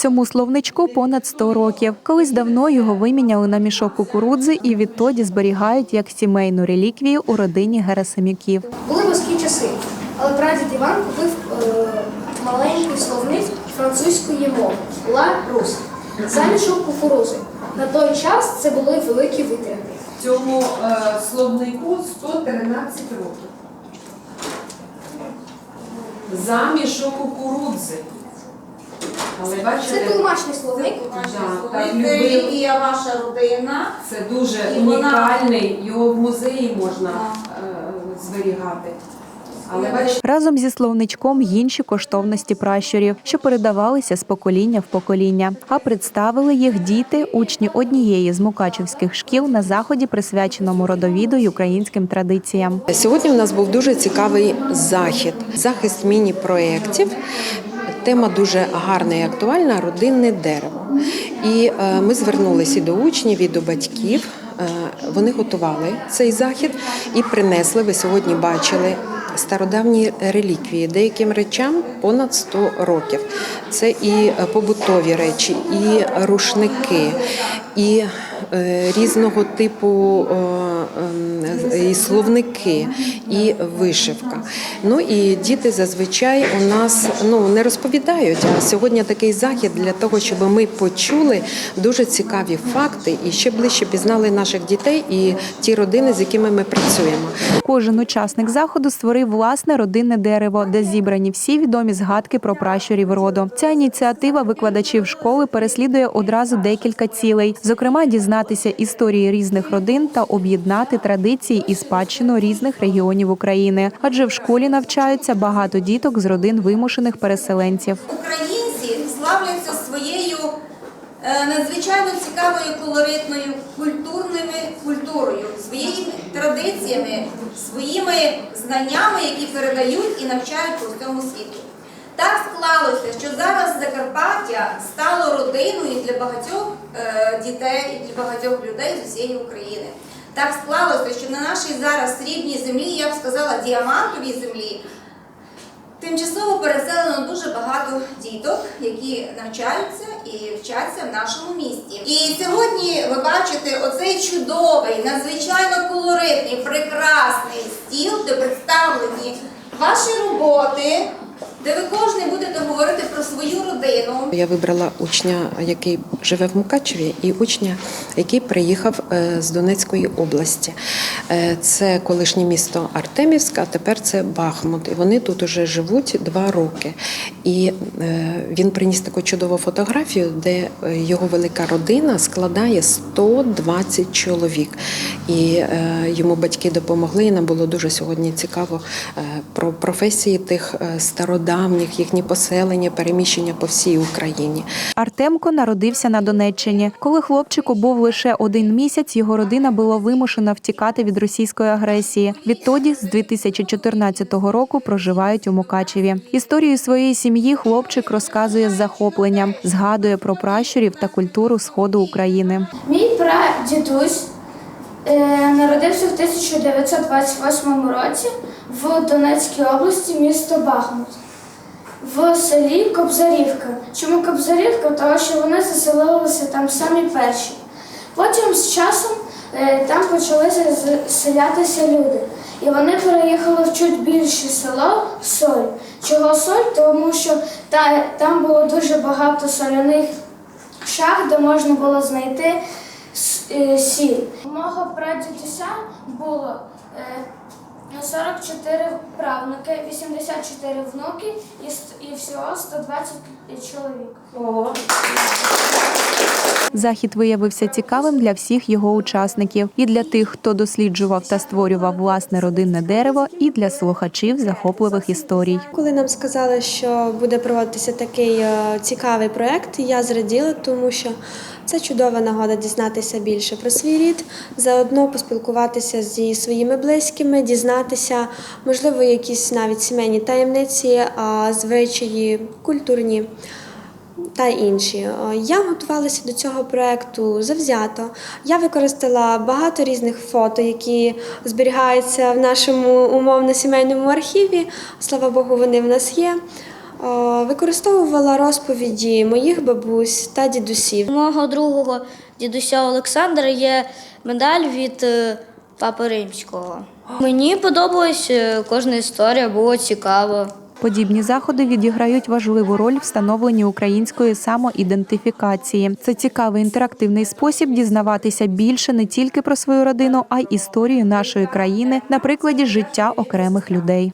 Цьому словничку понад 100 років. Колись давно його виміняли на мішок кукурудзи і відтоді зберігають як сімейну реліквію у родині Герасимюків. Були важкі часи, але прадід Іван купив е, маленький словник французької мови Ла Рус за мішок кукурузи. На той час це були великі витрати. Цьому е, словнику 113 років. Замішок кукурудзи. Але Це бачите, тлумачний словник. да, так, Ви любив. і ваша родина. Це дуже І вона- унікальний, його в музеї можна е, зберігати. Але бачите, Разом зі словничком й інші коштовності пращурів, що передавалися з покоління в покоління. А представили їх діти, учні однієї з мукачівських шкіл на заході, присвяченому родовіду й українським традиціям. Сьогодні в нас був дуже цікавий захід, захист міні-проєктів. Тема дуже гарна і актуальна родинне дерево. І е, ми звернулися до учнів, і до батьків. Е, Вони готували цей захід і принесли. Ви сьогодні бачили стародавні реліквії. Деяким речам понад 100 років. Це і е, побутові речі, і рушники, і різного типу е, ем, і словники, і вишивка. Ну і діти зазвичай у нас ну не розповідають. А сьогодні такий захід для того, щоб ми почули дуже цікаві факти і ще ближче пізнали наших дітей і ті родини, з якими ми працюємо. Кожен учасник заходу створив власне родинне дерево, де зібрані всі відомі згадки про пращурів роду. Ця ініціатива викладачів школи переслідує одразу декілька цілей, зокрема, дізнатися історії різних родин та об'єднати традиції і спадщину різних регіонів України. Адже в школі навчаються багато діток з родин вимушених переселенців. Українці славляться своєю е, надзвичайно цікавою колоритною культурними культурою, своїми традиціями, своїми знаннями, які передають і навчають по всьому світу. Так що зараз Закарпаття стало родиною для багатьох е, дітей і для багатьох людей з усієї України. Так склалося, що на нашій зараз срібній землі, я б сказала, діамантовій землі, Тимчасово переселено дуже багато діток, які навчаються і вчаться в нашому місті. І сьогодні ви бачите оцей чудовий, надзвичайно колоритний, прекрасний стіл, де представлені ваші роботи, де ви кожен будете говорити про свою родину. Я вибрала учня, який живе в Мукачеві, і учня, який приїхав е, з Донецької області. Е, Це колишнє місто Артемівська, а тепер це Бахмут. І вони тут уже живуть два роки. І е, він приніс таку чудову фотографію, де його велика родина складає 120 чоловік. І йому батьки допомогли. І нам було дуже сьогодні цікаво про професії тих стародавніх, їхні поселення, переміщення по всій Україні. Артемко народився на Донеччині. Коли хлопчику був лише один місяць, його родина була вимушена втікати від російської агресії. Відтоді, з 2014 року, проживають у Мукачеві. Історію своєї сім'ї хлопчик розказує з захопленням, згадує про пращурів та культуру сходу України. Мій прадідусь е, народився в 1928 році в Донецькій області, місто Бахмут, в селі Кобзарівка. Чому Кобзарівка? Тому що вони заселилися там самі перші. Потім з часом е, там почалися заселятися люди. І вони переїхали в чуть більше село Соль. Чого соль? Тому що та, там було дуже багато соляних шах, де можна було знайти е, сіль. Мого прадідуся було е, 44 правнуки, 84 внуки і, всього 120 чоловік. Захід виявився цікавим для всіх його учасників, і для тих, хто досліджував та створював власне родинне дерево, і для слухачів захопливих історій. Коли нам сказали, що буде проводитися такий е, цікавий проект, я зраділа, тому що це чудова нагода дізнатися більше про свій рід, заодно поспілкуватися зі своїми близькими, дізнатися, можливо, якісь навіть сімейні таємниці, а, звичаї, культурні. Та інші. Е, Я готувалася до цього проекту завзято. Я використала багато різних фото, які зберігаються в нашому умовно сімейному архіві. Слава Богу, вони в нас є. Е, Використовувала розповіді моїх бабусь та дідусів. У мого другого дідуся Олександра є медаль від е, Папи Римського. Мені подобалась кожна історія, було цікаво. Подібні заходи відіграють важливу роль в української самоідентифікації. Це цікавий інтерактивний спосіб дізнаватися більше не тільки про свою родину, а й історію нашої країни на прикладі життя окремих людей.